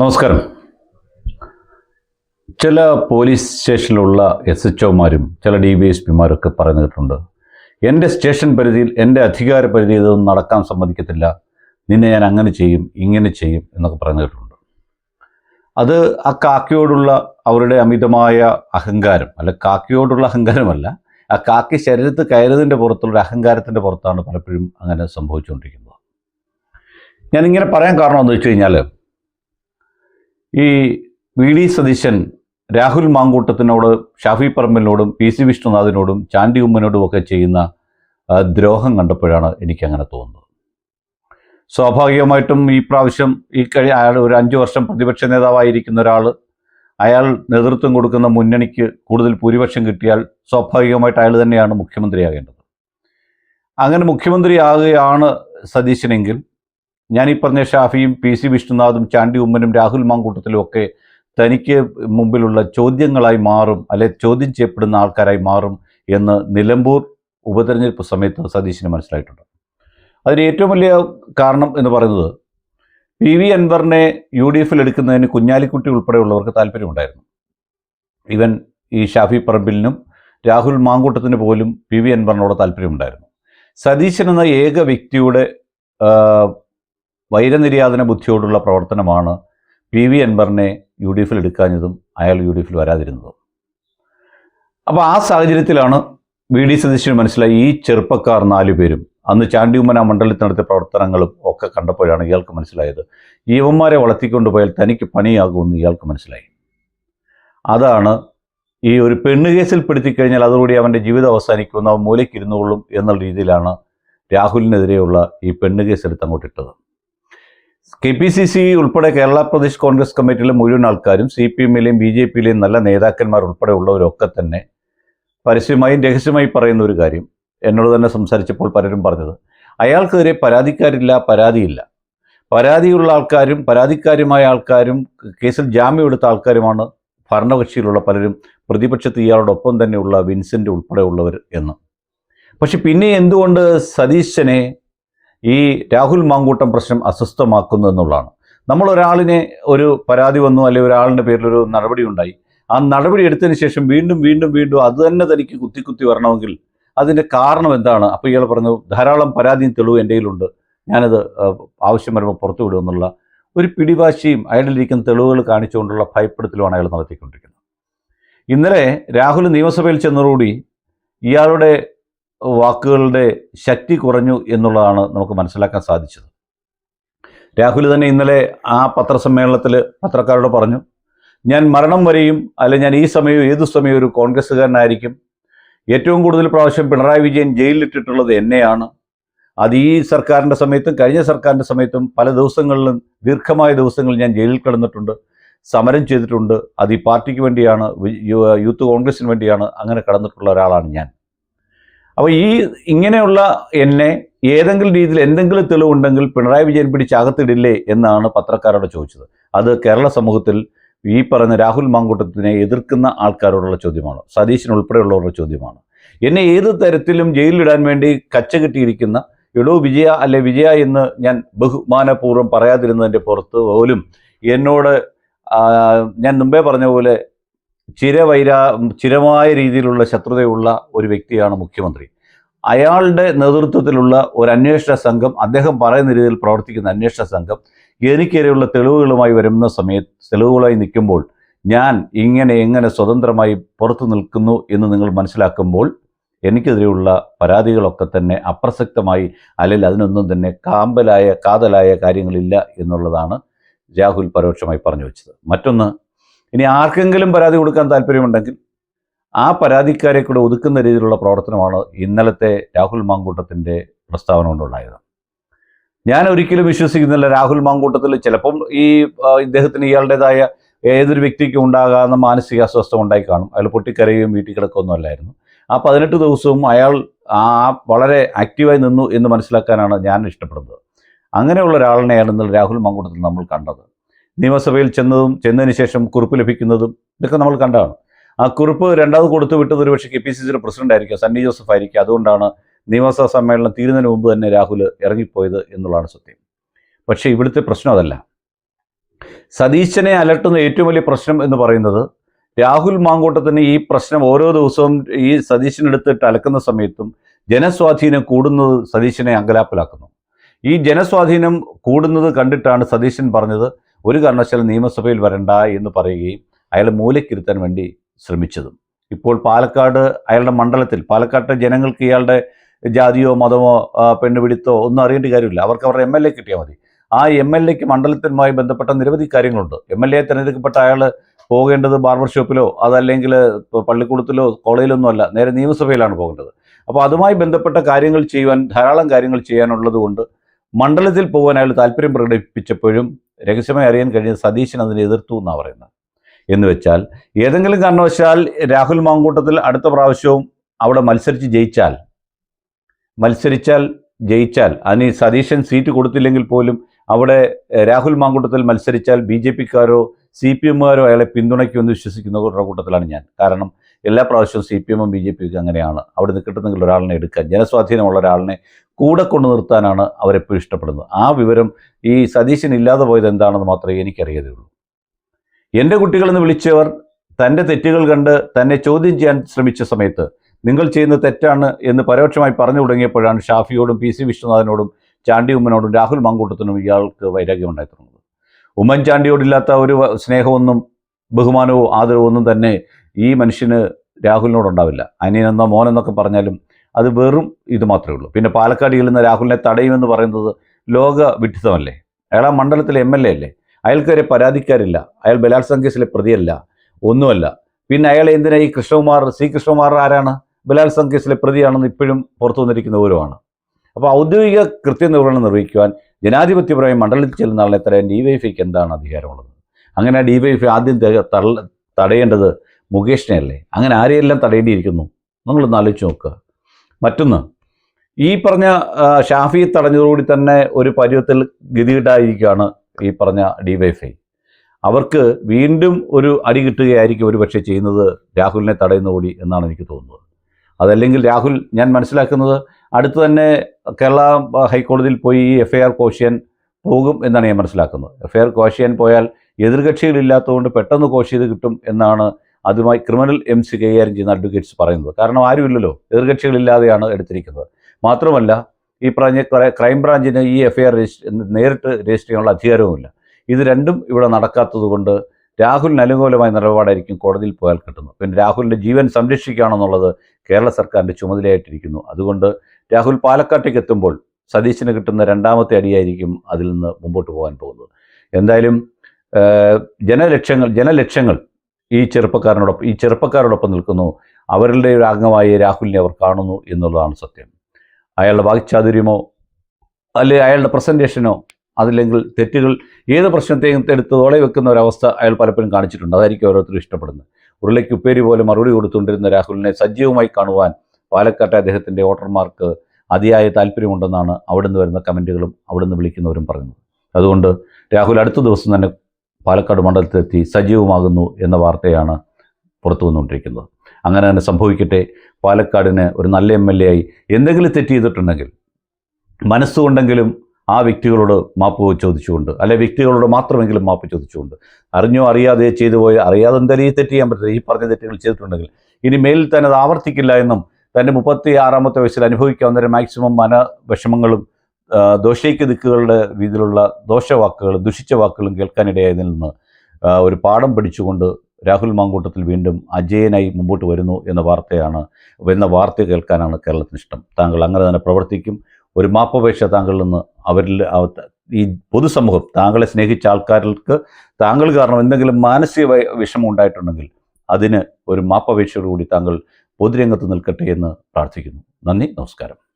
നമസ്കാരം. ചില പോലീസ് സ്റ്റേഷനിലുള്ള എസ് എച്ച് ഒമാരും ചില ഡി വി എസ് പിമാരൊക്കെ പറഞ്ഞു എന്റെ സ്റ്റേഷൻ പരിധിയിൽ എന്റെ അധികാര പരിധിയിൽ ഇതൊന്നും നടക്കാൻ സമ്മതിക്കത്തില്ല. നിന്നെ ഞാൻ അങ്ങനെ ചെയ്യും ഇങ്ങനെ ചെയ്യും എന്നൊക്കെ പറഞ്ഞു അത് ആ കാക്കയോടുള്ള അവരുടെ അമിതമായ അഹങ്കാരം അല്ല കാക്കയോടുള്ള അഹങ്കാരമല്ല ആ കാക്കി ശരീരത്ത് കയറിയതിന്റെ പുറത്തുള്ള അഹങ്കാരത്തിന്റെ പുറത്താണ് പലപ്പോഴും അങ്ങനെ സംഭവിച്ചുകൊണ്ടിരിക്കുന്നത്. ഞാനിങ്ങനെ പറയാൻ കാരണം എന്ന് വെച്ച് കഴിഞ്ഞാൽ ഈ വി ഡി സതീശൻ രാഹുൽ മാങ്കൂട്ടത്തിനോട് ഷാഫി പറമ്പലിനോടും പി സി വിഷ്ണുനാഥിനോടും ചാണ്ടി ഉമ്മനോടും ഒക്കെ ചെയ്യുന്ന ദ്രോഹം കണ്ടപ്പോഴാണ് എനിക്കങ്ങനെ തോന്നുന്നത്. സ്വാഭാവികമായിട്ടും ഈ പ്രാവശ്യം ഈ കഴി അയാൾ ഒരു അഞ്ച് വർഷം പ്രതിപക്ഷ നേതാവായിരിക്കുന്ന ഒരാൾ അയാൾ നേതൃത്വം കൊടുക്കുന്ന മുന്നണിക്ക് കൂടുതൽ ഭൂരിപക്ഷം കിട്ടിയാൽ സ്വാഭാവികമായിട്ട് അയാൾ തന്നെയാണ് മുഖ്യമന്ത്രിയാകേണ്ടത്. അങ്ങനെ മുഖ്യമന്ത്രിയാകുകയാണ് സതീശനെങ്കിൽ ഞാൻ ഈ പറഞ്ഞ ഷാഫിയും പി സി വിഷ്ണുനാഥും ചാണ്ടി ഉമ്മനും രാഹുൽ മാങ്കൂട്ടത്തിലും ഒക്കെ തനിക്ക് മുമ്പിലുള്ള ചോദ്യങ്ങളായി മാറും അല്ലെ ചോദ്യം ചെയ്യപ്പെടുന്ന ആൾക്കാരായി മാറും എന്ന് നിലമ്പൂർ ഉപതെരഞ്ഞെടുപ്പ് സമയത്ത് സതീശിന് മനസ്സിലായിട്ടുണ്ട്. അതിന് ഏറ്റവും വലിയ കാരണം എന്ന് പറയുന്നത് പി വി അൻവറിനെ യു ഡി എഫിൽ എടുക്കുന്നതിന് കുഞ്ഞാലിക്കുട്ടി ഉൾപ്പെടെയുള്ളവർക്ക് താല്പര്യമുണ്ടായിരുന്നു. ഇവൻ ഈ ഷാഫി പറമ്പിലിനും രാഹുൽ മാങ്കൂട്ടത്തിന് പോലും പി വി അൻവറിനോട് താല്പര്യമുണ്ടായിരുന്നു. സതീശൻ എന്ന ഏക വ്യക്തിയുടെ വൈരനിര്യാതന ബുദ്ധിയോടുള്ള പ്രവർത്തനമാണ് പി വി അൻവറിനെ യു ഡി എഫിൽ എടുക്കാഞ്ഞതും അയാൾ യു ഡി എഫിൽ വരാതിരുന്നതും. അപ്പോൾ ആ സാഹചര്യത്തിലാണ് വി ഡി സതീശന് മനസ്സിലായി ഈ ചെറുപ്പക്കാർ നാലു പേരും അന്ന് ചാണ്ടിയുമ്മന മണ്ഡലത്തിൽ നടത്തിയ പ്രവർത്തനങ്ങളും ഒക്കെ കണ്ടപ്പോഴാണ് ഇയാൾക്ക് മനസ്സിലായത്. യുവന്മാരെ വളർത്തിക്കൊണ്ടുപോയാൽ തനിക്ക് പണിയാകുമെന്ന് ഇയാൾക്ക് മനസ്സിലായി. അതാണ് ഈ ഒരു പെണ്ണ് കേസിൽ പെടുത്തിക്കഴിഞ്ഞാൽ അതുകൂടി അവന്റെ ജീവിതം അവസാനിക്കുമെന്ന് അവൻ മൂലയ്ക്കിരുന്നുകൊള്ളും എന്നുള്ള രീതിയിലാണ് രാഹുലിനെതിരെയുള്ള ഈ പെണ്ണ് കേസ് എടുത്ത് അങ്ങോട്ട് ഇട്ടത്. കെ പി സി സി ഉൾപ്പെടെ കേരള പ്രദേശ് കോൺഗ്രസ് കമ്മിറ്റിയിലെ മുഴുവൻ ആൾക്കാരും സി പി എമ്മിലെയും ബി ജെ പിയിലെയും നല്ല നേതാക്കന്മാർ ഉൾപ്പെടെ ഉള്ളവരൊക്കെ തന്നെ പരസ്യമായും രഹസ്യമായി പറയുന്ന ഒരു കാര്യം എന്നോട് തന്നെ സംസാരിച്ചപ്പോൾ പലരും പറഞ്ഞത്. അയാൾക്കെതിരെ പരാതിക്കാരില്ല പരാതിയില്ല. പരാതിയുള്ള ആൾക്കാരും പരാതിക്കാരുമായ ആൾക്കാരും കേസിൽ ജാമ്യം എടുത്ത ആൾക്കാരുമാണ് ഭരണകക്ഷിയിലുള്ള പലരും. പ്രതിപക്ഷത്ത് ഇയാളോടൊപ്പം തന്നെയുള്ള വിൻസെന്റ് ഉൾപ്പെടെയുള്ളവർ എന്ന്. പക്ഷെ പിന്നെ എന്തുകൊണ്ട് സതീശനെ ഈ രാഹുൽ മാങ്കൂട്ടം പ്രശ്നം അസ്വസ്ഥമാക്കുന്നു എന്നുള്ളതാണ്. നമ്മൾ ഒരാളിനെ ഒരു പരാതി വന്നു അല്ലെങ്കിൽ ഒരാളിന്റെ ഒരു നടപടി ഉണ്ടായി. ആ നടപടി എടുത്തതിന് ശേഷം വീണ്ടും വീണ്ടും വീണ്ടും അത് തന്നെ തനിക്ക് കുത്തി കുത്തി വരണമെങ്കിൽ അതിന്റെ കാരണം എന്താണ്? അപ്പോൾ ഇയാൾ പറഞ്ഞു ധാരാളം പരാതിയും തെളിവ് എന്റെ കയ്യിലുണ്ട്. ഞാനത് ആവശ്യം വരുമ്പോൾ പുറത്തു വിടുമെന്നുള്ള ഒരു പിടിവാശിയും അയാളിലിരിക്കുന്ന തെളിവുകൾ കാണിച്ചുകൊണ്ടുള്ള ഭയപ്പെടുത്തലുമാണ് അയാൾ നടത്തിക്കൊണ്ടിരിക്കുന്നത്. ഇന്നലെ രാഹുൽ നിയമസഭയിൽ ചെന്നതോടുകൂടി ഇയാളുടെ വാക്കുകളുടെ ശക്തി കുറഞ്ഞു എന്നുള്ളതാണ് നമുക്ക് മനസ്സിലാക്കാൻ സാധിച്ചത്. രാഹുൽ തന്നെ ഇന്നലെ ആ പത്രസമ്മേളനത്തിൽ പത്രക്കാരോട് പറഞ്ഞു ഞാൻ മരണം വരെയും അല്ലെ ഞാൻ ഈ സമയവും ഏതു സമയവും ഒരു കോൺഗ്രസ്സുകാരനായിരിക്കും. ഏറ്റവും കൂടുതൽ പ്രാവശ്യം പിണറായി വിജയൻ ജയിലിലിട്ടിട്ടുള്ളത് എന്നെയാണ്. അത് ഈ സർക്കാരിന്റെ സമയത്തും കഴിഞ്ഞ സർക്കാരിന്റെ സമയത്തും പല ദിവസങ്ങളിലും ദീർഘമായ ദിവസങ്ങളിൽ ഞാൻ ജയിലിൽ കിടന്നിട്ടുണ്ട്. സമരം ചെയ്തിട്ടുണ്ട്. അത് ഈ പാർട്ടിക്ക് വേണ്ടിയാണ് യൂത്ത് കോൺഗ്രസിന് വേണ്ടിയാണ് അങ്ങനെ കടന്നിട്ടുള്ള ഒരാളാണ് ഞാൻ. അപ്പോൾ ഈ ഇങ്ങനെയുള്ള എന്നെ ഏതെങ്കിലും രീതിയിൽ എന്തെങ്കിലും തെളിവുണ്ടെങ്കിൽ പിണറായി വിജയൻ പിടിച്ച് അകത്തിടില്ലേ എന്നാണ് പത്രക്കാരോട് ചോദിച്ചത്. അത് കേരള സമൂഹത്തിൽ ഈ പറഞ്ഞ രാഹുൽ മാങ്കൂട്ടത്തിനെ എതിർക്കുന്ന ആൾക്കാരോടുള്ള ചോദ്യമാണ്. സതീശൻ ഉൾപ്പെടെയുള്ളവരുടെ ചോദ്യമാണ്. എന്നെ ഏത് തരത്തിലും ജയിലിലിടാൻ വേണ്ടി കച്ച കിട്ടിയിരിക്കുന്ന എടോ വിജയ അല്ലെ വിജയ എന്ന് ഞാൻ ബഹുമാനപൂർവം പറയാതിരുന്നതിന്റെ പുറത്ത് പോലും എന്നോട് ഞാൻ മുമ്പേ പറഞ്ഞ പോലെ ചിരവൈര ചിരമായ രീതിയിലുള്ള ശത്രുതയുള്ള ഒരു വ്യക്തിയാണ് മുഖ്യമന്ത്രി. അയാളുടെ നേതൃത്വത്തിലുള്ള ഒരു അന്വേഷണ സംഘം അദ്ദേഹം പറയുന്ന രീതിയിൽ പ്രവർത്തിക്കുന്ന അന്വേഷണ സംഘം എനിക്കെതിരെയുള്ള തെളിവുകളുമായി വരുന്ന സമയത്ത് തെളിവുകളായി നിൽക്കുമ്പോൾ ഞാൻ ഇങ്ങനെ എങ്ങനെ സ്വതന്ത്രമായി പുറത്തു നിൽക്കുന്നു എന്ന് നിങ്ങൾ മനസ്സിലാക്കുമ്പോൾ എനിക്കെതിരെയുള്ള പരാതികളൊക്കെ തന്നെ അപ്രസക്തമായി അല്ലെങ്കിൽ അതിനൊന്നും തന്നെ കാമ്പലായ കാതലായ കാര്യങ്ങളില്ല എന്നുള്ളതാണ് രാഹുൽ പരോക്ഷമായി പറഞ്ഞു വെച്ചത്. മറ്റൊന്ന് ഇനി ആർക്കെങ്കിലും പരാതി കൊടുക്കാൻ താല്പര്യമുണ്ടെങ്കിൽ ആ പരാതിക്കാരെ കൂടെ ഒതുക്കുന്ന രീതിയിലുള്ള പ്രവർത്തനമാണ് ഇന്നലത്തെ രാഹുൽ മാങ്കൂട്ടത്തിന്റെ പ്രസ്താവന കൊണ്ടുണ്ടായത്. ഞാൻ ഒരിക്കലും വിശ്വസിക്കുന്നില്ല രാഹുൽ മാങ്കൂട്ടത്തിൽ ചിലപ്പം ഈ ഇദ്ദേഹത്തിന് ഇയാളുടേതായ ഏതൊരു വ്യക്തിക്കും ഉണ്ടാകാവുന്ന മാനസിക അസ്വസ്ഥ ഉണ്ടായി കാണും. അയാൾ പൊട്ടിക്കരയുകയും വീട്ടിൽ കിടക്കുകയൊന്നും അല്ലായിരുന്നു. ആ പതിനെട്ട് ദിവസവും അയാൾ ആ വളരെ ആക്റ്റീവായി നിന്നു എന്ന് മനസ്സിലാക്കാനാണ് ഞാൻ ഇഷ്ടപ്പെടുന്നത്. അങ്ങനെയുള്ള ഒരാളിനെയാണ് ഇന്നലെ രാഹുൽ മാങ്കൂട്ടത്തിൽ നമ്മൾ കണ്ടത്. നിയമസഭയിൽ ചെന്നതും ചെന്നതിന് ശേഷം കുറിപ്പ് ലഭിക്കുന്നതും ഇതൊക്കെ നമ്മൾ കണ്ടാണ് ആ കുറിപ്പ് രണ്ടാമത് കൊടുത്തു വിട്ടത് ഒരുപക്ഷെ കെ പി സി സിയുടെ പ്രസിഡന്റ് ആയിരിക്കും സണ്ണി ജോസഫ് ആയിരിക്കും. അതുകൊണ്ടാണ് നിയമസഭാ സമ്മേളനം തീരുന്നതിന് മുമ്പ് തന്നെ രാഹുൽ ഇറങ്ങിപ്പോയത് എന്നുള്ളതാണ് സത്യം. പക്ഷേ ഇവിടുത്തെ പ്രശ്നം അതല്ല. സതീശനെ അലട്ടുന്ന ഏറ്റവും വലിയ പ്രശ്നം എന്ന് പറയുന്നത് രാഹുൽ മാങ്കൂട്ടത്തിന് ഈ പ്രശ്നം ഓരോ ദിവസവും ഈ സതീശനെടുത്തിട്ട് അലക്കുന്ന സമയത്തും ജനസ്വാധീനം കൂടുന്നത് സതീശനെ അങ്കലാപ്പിലാക്കുന്നു. ഈ ജനസ്വാധീനം കൂടുന്നത് കണ്ടിട്ടാണ് സതീശൻ പറഞ്ഞത് ഒരു കാരണവശാലും നിയമസഭയിൽ വരണ്ട എന്ന് പറയുകയും അയാളെ മൂലക്കിരുത്താൻ വേണ്ടി ശ്രമിച്ചതും. ഇപ്പോൾ പാലക്കാട് അയാളുടെ മണ്ഡലത്തിൽ പാലക്കാട്ടെ ജനങ്ങൾക്ക് ഇയാളുടെ ജാതിയോ മതമോ പെണ്ണുപിടിത്തോ ഒന്നും അറിയേണ്ട കാര്യമില്ല. അവർക്ക് അവരുടെ എം എൽ എ കിട്ടിയാൽ മതി. ആ എം എൽ എക്ക് മണ്ഡലത്തിനുമായി ബന്ധപ്പെട്ട നിരവധി കാര്യങ്ങളുണ്ട്. എം എൽ എ തിരഞ്ഞെടുക്കപ്പെട്ട അയാൾ പോകേണ്ടത് ബാർബർ ഷോപ്പിലോ അതല്ലെങ്കിൽ പള്ളിക്കൂടത്തിലോ കോളേജിലൊന്നും അല്ല. നേരെ നിയമസഭയിലാണ് പോകേണ്ടത്. അപ്പോൾ അതുമായി ബന്ധപ്പെട്ട കാര്യങ്ങൾ ചെയ്യുവാൻ ധാരാളം കാര്യങ്ങൾ ചെയ്യാനുള്ളത് കൊണ്ട് മണ്ഡലത്തിൽ പോകാൻ അയാൾ താല്പര്യം പ്രകടിപ്പിച്ചപ്പോഴും രഹസ്യമായി അറിയാൻ കഴിഞ്ഞ സതീശൻ അതിനെ എതിർത്തു എന്നാണ് പറയുന്നത്. എന്ന് വെച്ചാൽ ഏതെങ്കിലും കാരണവശാൽ രാഹുൽ മാങ്കൂട്ടത്തിൽ അടുത്ത പ്രാവശ്യവും അവിടെ മത്സരിച്ച് ജയിച്ചാൽ മത്സരിച്ചാൽ ജയിച്ചാൽ അതിന് സതീശൻ സീറ്റ് കൊടുത്തില്ലെങ്കിൽ പോലും അവിടെ രാഹുൽ മാങ്കൂട്ടത്തിൽ മത്സരിച്ചാൽ ബി ജെ പിക്കാരോ സി പി എമ്മുകാരോ അയാളെ പിന്തുണയ്ക്കുമെന്ന് വിശ്വസിക്കുന്നവരുടെ കൂട്ടത്തിലാണ് ഞാൻ. കാരണം എല്ലാ പ്രാവശ്യവും സി പി എമ്മും ബി ജെ പിയൊക്കെ അങ്ങനെയാണ്. അവിടെ നിന്ന് കിട്ടുന്നെങ്കിൽ ഒരാളിനെ എടുക്കാൻ ജനസ്വാധീനമുള്ള ഒരാളിനെ കൂടെ കൊണ്ടു നിർത്താനാണ് അവരെപ്പോഴും ഇഷ്ടപ്പെടുന്നത്. ആ വിവരം ഈ സതീശൻ ഇല്ലാതെ പോയത് എന്താണെന്ന് മാത്രമേ എനിക്കറിയതുള്ളൂ എന്റെ കുട്ടികളെന്ന് വിളിച്ചവർ തന്റെ തെറ്റുകൾ കണ്ട് തന്നെ ചോദ്യം ചെയ്യാൻ ശ്രമിച്ച സമയത്ത് നിങ്ങൾ ചെയ്യുന്ന തെറ്റാണ് എന്ന് പരോക്ഷമായി പറഞ്ഞു തുടങ്ങിയപ്പോഴാണ് ഷാഫിയോടും പി സി വിശ്വനാഥനോടും ചാണ്ടി ഉമ്മനോടും രാഹുൽ മാങ്കൂട്ടത്തിനും ഇയാൾക്ക് വൈരാഗ്യം ഉണ്ടായി തുടങ്ങുന്നത് ഉമ്മൻചാണ്ടിയോടില്ലാത്ത ഒരു സ്നേഹമൊന്നും ബഹുമാനവും ആദരവും ഒന്നും തന്നെ ഈ മനുഷ്യന് രാഹുലിനോടുണ്ടാവില്ല അനിയനെന്നോ മോനെന്നൊക്കെ പറഞ്ഞാലും അത് വെറും ഇത് മാത്രമേ ഉള്ളൂ. പിന്നെ പാലക്കാട് ചെല്ലുന്ന രാഹുലിനെ തടയുമെന്ന് പറയുന്നത് ലോക വിഡിത്തമല്ലേ അയാൾ ആ മണ്ഡലത്തിലെ എം എൽ എ അല്ലേ? അയാൾക്കൊരു പരാതിക്കാരില്ല. അയാൾ ബലാത്സംഗ കേസിലെ പ്രതിയല്ല. ഒന്നുമല്ല. പിന്നെ അയാളെ എന്തിനാ ഈ കൃഷ്ണകുമാർ സി കൃഷ്ണകുമാർ ആരാണ്? ബലാത്സംഗ കേസിലെ പ്രതിയാണെന്ന് ഇപ്പോഴും പുറത്തു വന്നിരിക്കുന്ന ഓരോമാണ് അപ്പോൾ ഔദ്യോഗിക കൃത്യനിർവഹണം നിർവഹിക്കുവാൻ ജനാധിപത്യപരമായി മണ്ഡലത്തിൽ ചെല്ലുന്ന ആളെ തടയാൻ ഡിവൈഎഫ്ഐക്ക് എന്താണ് അധികാരമുള്ളത്? അങ്ങനെ ഡി വൈഫ് ആദ്യം തടയേണ്ടത് മുകേഷിനെ അല്ലേ അങ്ങനെ ആരെയെല്ലാം തടയേണ്ടിയിരിക്കുന്നു? നിങ്ങളൊന്ന് ആലോചിച്ച് നോക്കുക മറ്റൊന്ന് ഈ പറഞ്ഞ ഷാഫി തടഞ്ഞതോടുകൂടി തന്നെ ഒരു പരുവത്തിൽ ഗതികിട്ടായിരിക്കുകയാണ് ഈ പറഞ്ഞ ഡിവൈഫൈ അവർക്ക് വീണ്ടും ഒരു അടി കിട്ടുകയായിരിക്കും ഒരു പക്ഷേ ചെയ്യുന്നത് രാഹുലിനെ തടയുന്നതോടി എന്നാണ് എനിക്ക് തോന്നുന്നത്. അതല്ലെങ്കിൽ രാഹുൽ ഞാൻ മനസ്സിലാക്കുന്നത് അടുത്ത് തന്നെ കേരള ഹൈക്കോടതിയിൽ പോയി ഈ എഫ് ഐ ആർ കോശിയാൻ പോകും എന്നാണ് ഞാൻ മനസ്സിലാക്കുന്നത്. എഫ് ഐ ആർ കോശിയാൻ പോയാൽ എതിർകക്ഷികളില്ലാത്തതുകൊണ്ട് പെട്ടെന്ന് കോശ് ചെയ്ത് കിട്ടും എന്നാണ് അതുമായി ക്രിമിനൽ എം സി കൈകാര്യം ചെയ്യുന്ന അഡ്വക്കേറ്റ്സ് പറയുന്നത്. കാരണം ആരുമില്ലല്ലോ. എതിർകക്ഷികളില്ലാതെയാണ് എടുത്തിരിക്കുന്നത്. മാത്രമല്ല ഈ പറഞ്ഞ ക്രൈം ക്രൈംബ്രാഞ്ചിന് ഈ എഫ്ഐആർ രജിസ്റ്റർ നേരിട്ട് രജിസ്റ്റർ ചെയ്യാനുള്ള അധികാരവുമില്ല. ഇത് രണ്ടും ഇവിടെ നടക്കാത്തതുകൊണ്ട് രാഹുലിന് അനുകൂലമായ നിലപാടായിരിക്കും കോടതിയിൽ പോയാൽ കിട്ടുന്നത്. പിന്നെ രാഹുലിന്റെ ജീവൻ സംരക്ഷിക്കുകയാണെന്നുള്ളത് കേരള സർക്കാരിന്റെ ചുമതലയായിട്ടിരിക്കുന്നു. അതുകൊണ്ട് രാഹുൽ പാലക്കാട്ടേക്ക് എത്തുമ്പോൾ സതീശിന് കിട്ടുന്ന രണ്ടാമത്തെ അടിയായിരിക്കും അതിൽ നിന്ന് മുമ്പോട്ട് പോകാൻ പോകുന്നത്. എന്തായാലും ജനലക്ഷ്യങ്ങൾ ജനലക്ഷ്യങ്ങൾ ഈ ചെറുപ്പക്കാരനോടൊപ്പം ഈ ചെറുപ്പക്കാരോടൊപ്പം നിൽക്കുന്നു. അവരുടെ ഒരു അംഗമായി രാഹുലിനെ അവർ കാണുന്നു എന്നുള്ളതാണ് സത്യം. അയാളുടെ വാക്ചാതുര്യമോ അല്ലെ അയാളുടെ പ്രസന്റേഷനോ അതില്ലെങ്കിൽ തെറ്റുകൾ ഏത് പ്രശ്നത്തെയും എടുത്ത് തോളെ വെക്കുന്ന ഒരവസ്ഥ അയാൾ പലപ്പോഴും കാണിച്ചിട്ടുണ്ട്. അതായിരിക്കും ഓരോരുത്തരും ഇഷ്ടപ്പെടുന്നത്. ഉരുളയ്ക്ക് ഉപ്പേരി പോലെ മറുപടി കൊടുത്തുകൊണ്ടിരുന്ന രാഹുലിനെ സജീവമായി കാണുവാൻ പാലക്കാട്ടെ അദ്ദേഹത്തിന്റെ വോട്ടർമാർക്ക് അതിയായ താല്പര്യമുണ്ടെന്നാണ് അവിടുന്ന് വരുന്ന കമന്റുകളും അവിടുന്ന് വിളിക്കുന്നവരും പറയുന്നത്. അതുകൊണ്ട് രാഹുൽ അടുത്ത ദിവസം തന്നെ പാലക്കാട് മണ്ഡലത്തിലെത്തി സജീവമാകുന്നു എന്ന വാർത്തയാണ് പുറത്തു വന്നുകൊണ്ടിരിക്കുന്നത്. അങ്ങനെ തന്നെ സംഭവിക്കട്ടെ. പാലക്കാടിന് ഒരു നല്ല എം എൽ എ ആയി എന്തെങ്കിലും തെറ്റ് ചെയ്തിട്ടുണ്ടെങ്കിൽ മനസ്സുകൊണ്ടെങ്കിലും ആ വ്യക്തികളോട് മാപ്പ് ചോദിച്ചുകൊണ്ട് അല്ലെ വ്യക്തികളോട് മാത്രമെങ്കിലും മാപ്പ് ചോദിച്ചുകൊണ്ട് അറിഞ്ഞോ അറിയാതെ ചെയ്തു പോയ അറിയാതെ എന്തായാലും ഈ തെറ്റ് ചെയ്യാൻ പറ്റില്ല ഈ പറഞ്ഞ തെറ്റുകൾ ചെയ്തിട്ടുണ്ടെങ്കിൽ ഇനി മേലിൽ തന്നെ അത് ആവർത്തിക്കില്ല എന്നും തന്റെ മുപ്പത്തി ആറാമത്തെ വയസ്സിൽ അനുഭവിക്കാവുന്ന മാക്സിമം മന ദോഷൈക്യ ദിക്കുകളുടെ രീതിയിലുള്ള ദോഷവാക്കുകളും ദുഷിച്ച വാക്കുകളും കേൾക്കാനിടയായതിൽ നിന്ന് ഒരു പാഠം പഠിച്ചുകൊണ്ട് രാഹുൽ മാങ്കൂട്ടത്തിൽ വീണ്ടും അജയനായി മുമ്പോട്ട് വരുന്നു എന്ന വാർത്തയാണ് എന്ന വാർത്ത കേൾക്കാനാണ് കേരളത്തിന് ഇഷ്ടം. താങ്കൾ അങ്ങനെ തന്നെ പ്രവർത്തിക്കും. ഒരു മാപ്പപേക്ഷ താങ്കളിൽ നിന്ന് അവരിൽ ഈ പൊതുസമൂഹം താങ്കളെ സ്നേഹിച്ച ആൾക്കാർക്ക് താങ്കൾ കാരണം എന്തെങ്കിലും മാനസിക വിഷമം ഉണ്ടായിട്ടുണ്ടെങ്കിൽ അതിന് ഒരു മാപ്പപേക്ഷയോടുകൂടി താങ്കൾ പൊതുരംഗത്ത് നിൽക്കട്ടെ എന്ന് പ്രാർത്ഥിക്കുന്നു. നന്ദി നമസ്കാരം.